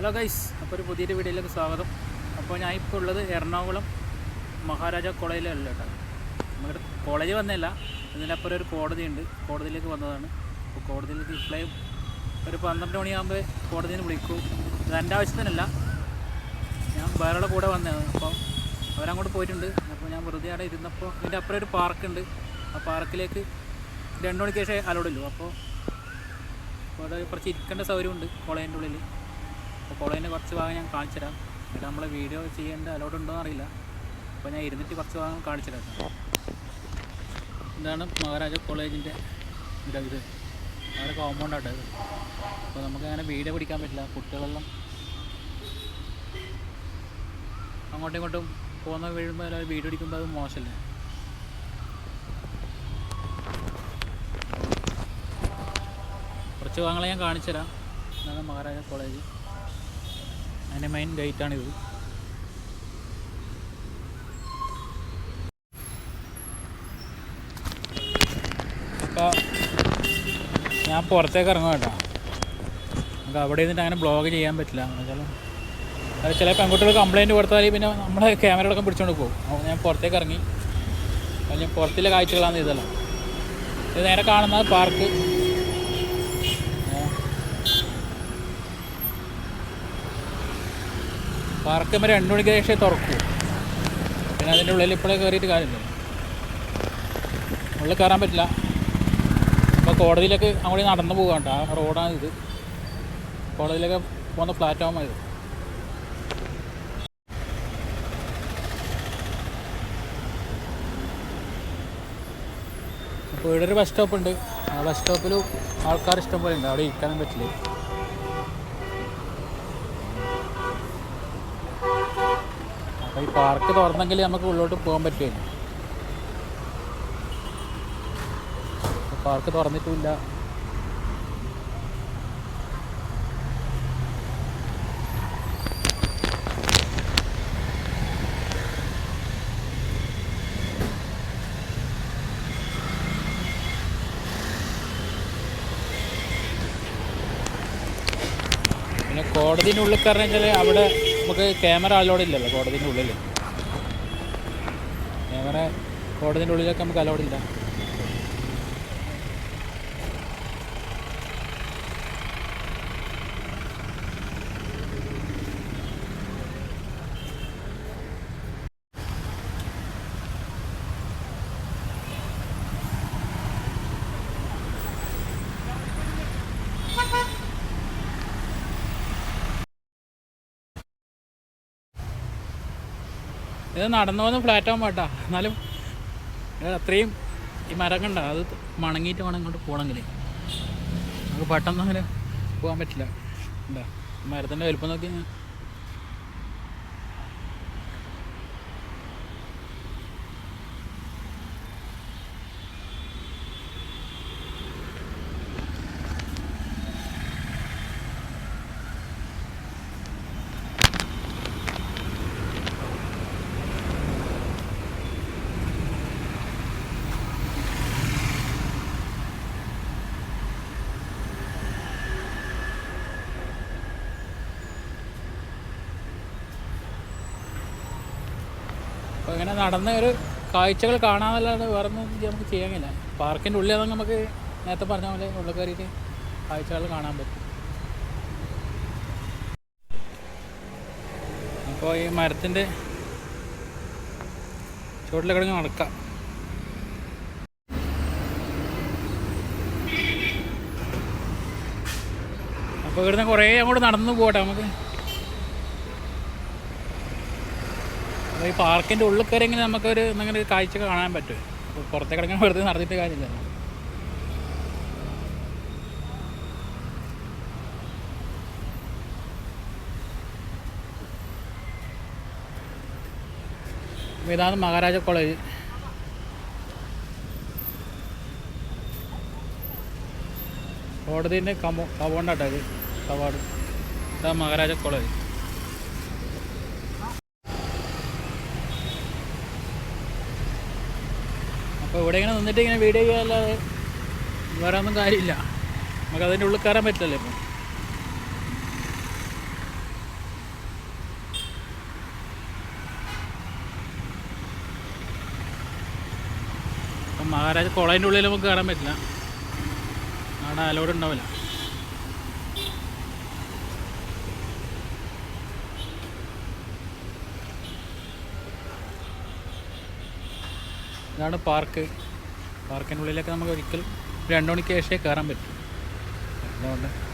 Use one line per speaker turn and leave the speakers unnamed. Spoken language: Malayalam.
ഹലോ ഗൈസ് അപ്പോൾ ഒരു പുതിയൊരു വീഡിയോയിലേക്ക് സ്വാഗതം. അപ്പോൾ ഞാൻ ഇപ്പോൾ ഉള്ളത് എറണാകുളം മഹാരാജ കോളേജിലല്ല കേട്ടോ. നമ്മുടെ കോളേജ് വന്നതല്ല ഇതിനപ്പുറം ഒരു കോടതിയുണ്ട്. കോടതിയിലേക്ക് വന്നതാണ്. അപ്പോൾ കോടതിയിലേക്ക് ഇപ്പോഴേ ഒരു പന്ത്രണ്ട് മണിയാകുമ്പോൾ കോടതിയിൽ നിന്ന് വിളിക്കും. ഇത് എന്റെ ആവശ്യത്തിനല്ല. ഞാൻ വേറെ കൂടെ വന്നതാണ്. അപ്പോൾ അവരങ്ങോട്ട് പോയിട്ടുണ്ട്. അപ്പോൾ ഞാൻ വെറുതെ അവിടെ ഇരുന്നപ്പോൾ ഇതിന്റെ അപ്പുറം ഒരു പാർക്കുണ്ട്. ആ പാർക്കിലേക്ക് രണ്ട് മണിക്ക് ശേഷം അലോടുള്ളൂ അപ്പോൾ അവിടെ കുറച്ച് ഇരിക്കേണ്ട സൗകര്യമുണ്ട് കോളേജിന്റെ ഉള്ളിൽ അപ്പോൾ കോളേജിന്റെ കുറച്ച് ഭാഗം ഞാൻ കാണിച്ചുതരാം എന്നിട്ട് നമ്മൾ വീഡിയോ ചെയ്യേണ്ട അലോട്ട് ഉണ്ടോ എന്നറിയില്ല അപ്പോൾ ഞാൻ ഇരുന്നിട്ട് കുറച്ച് ഭാഗം കാണിച്ചു തരാം. ഇതാണ് മഹാരാജ കോളേജിന്റെ ഇത് ഇത്. അവിടെ കോമ്പൗണ്ട് ആട്ടോ അപ്പോൾ നമുക്ക് അങ്ങനെ വീഡിയോ പിടിക്കാൻ പറ്റില്ല. കുട്ടികളെല്ലാം അങ്ങോട്ടും ഇങ്ങോട്ടും പോകുന്ന വീഴുമ്പോൾ എല്ലാവരും വീഡിയോ പിടിക്കുമ്പോൾ അത് മോശമല്ലേ? കുറച്ച് ഭാഗങ്ങളെ ഞാൻ കാണിച്ചു തരാം. ഇതാണ് മഹാരാജ കോളേജ്. അതിന്റെ മെയിൻ ഗേറ്റാണിത് അപ്പോൾ ഞാൻ പുറത്തേക്ക് ഇറങ്ങും കേട്ടോ. നമുക്ക് അവിടെ ഇരുന്നിട്ട് അങ്ങനെ ബ്ലോഗ് ചെയ്യാൻ പറ്റില്ല. എന്ന് വെച്ചാൽ അത് ചില പെൺകുട്ടികൾ കംപ്ലയിന്റ് കൊടുത്താൽ പിന്നെ നമ്മളെ ക്യാമറകളൊക്കെ പിടിച്ചുകൊണ്ട് പോകും. അപ്പോൾ ഞാൻ പുറത്തേക്ക് ഇറങ്ങി. ഞാൻ പുറത്തിലെ കാഴ്ചകളാണ് ഇതെല്ലാം. ഇത് നേരെ കാണുന്നത് പാർക്ക് പാർക്ക് വരെ രണ്ട് മണിക്ക് ശേഷം തുറക്കൂ. പിന്നെ അതിന്റെ ഉള്ളിൽ ഇപ്പോഴേ കയറിയിട്ട് കാര്യമില്ല. ഉള്ളിൽ കയറാൻ പറ്റില്ല. അപ്പോൾ കോടതിയിലേക്ക് അങ്ങോട്ട് നടന്നു പോകാം കേട്ടോ. ആ റോഡാണ് ഇത്. കോടതിയിലേക്ക് പോകുന്ന പ്ലാറ്റ്ഫോമാണ് ഇത്. അപ്പോൾ ഇവിടെ ഒരു ബസ് സ്റ്റോപ്പ് ഉണ്ട്. ആ ബസ് സ്റ്റോപ്പിൽ ആൾക്കാർ ഇഷ്ടം പോലെ ഉണ്ട്. അവിടെ ഇരിക്കാനും പറ്റില്ല. ഈ പാർക്ക് തുറന്നെങ്കിൽ നമുക്ക് ഉള്ളോട്ട് പോകാൻ പറ്റുമായിരുന്നു പാർക്ക് തുറന്നിട്ടുമില്ല പിന്നെ കോടതിനുള്ളിൽ കയറണം വെച്ചാൽ അവിടെ നമുക്ക് ക്യാമറ അലോഡ് ഇല്ലല്ലോ കോടതിന്റെ ഉള്ളിൽ ക്യാമറ കോടതിന്റെ ഉള്ളിലൊക്കെ നമുക്ക് അലോഡ് ഇല്ല. ഇത് നടന്നു പോകുന്ന പ്ലാറ്റ്ഫോം കേട്ടോ. എന്നാലും അത്രയും ഈ മരം കണ്ട അത് മണങ്ങിയിട്ട് വേണം ഇങ്ങോട്ട് പോകണമെങ്കിൽ നമുക്ക് പെട്ടെന്ന് അങ്ങനെ പോകാൻ പറ്റില്ല. എന്താ മരത്തിന്റെ വലുപ്പം നോക്കി അപ്പോൾ ഇങ്ങനെ നടന്ന ഒരു കാഴ്ചകൾ കാണാമെന്നല്ലാതെ വേറെ ഒന്നും നമുക്ക് ചെയ്യാൻ കഴിയില്ല പാർക്കിന്റെ ഉള്ളിൽ നമുക്ക് നേരത്തെ പറഞ്ഞ പോലെ ഉള്ളിൽ കയറിയിട്ട് കാഴ്ചകൾ കാണാൻ പറ്റും. അപ്പോൾ ഈ മരത്തിന്റെ ചുവട്ടിലൊക്കെ നടക്കാം. അപ്പോൾ ഇവിടുന്ന് കുറേ അങ്ങോട്ട് നടന്നു പോകട്ടെ നമുക്ക്. ഈ പാർക്കിന്റെ ഉള്ളിൽ കയറി ഇങ്ങനെ നമുക്കൊരു അങ്ങനെ ഒരു കാഴ്ച കാണാൻ പറ്റും? അപ്പോൾ പുറത്തേക്ക് കിടക്കാൻ വെറുതെ നടന്നിട്ട് കാര്യമില്ല. ഇതാണ് മഹാരാജ കോളേജ്. കോടതിന്റെ കമോ കവോണ്ടാട്ടോ ഇത്. കവാട്. ഇതാണ് മഹാരാജ കോളേജ്. അപ്പോൾ ഇവിടെ ഇങ്ങനെ നിന്നിട്ട് ഇങ്ങനെ വീഡിയോ ചെയ്യാല്ലാതെ വേറെ ഒന്നും കാര്യമില്ല. നമുക്ക് അതിന്റെ ഉള്ളിൽ കയറാൻ പറ്റില്ലല്ലോ ഇപ്പം. മഹാരാജ കോളേജിന്റെ ഉള്ളിൽ നമുക്ക് കയറാൻ പറ്റില്ല. അവിടെ അലോഡ് ഉണ്ടാവില്ല. ഇതാണ് പാർക്ക്. പാർക്കിനുള്ളിലൊക്കെ നമുക്ക് ഒരിക്കലും രണ്ടു മണിക്ക് ശേഷമേ കയറാൻ പറ്റും. അതുകൊണ്ട്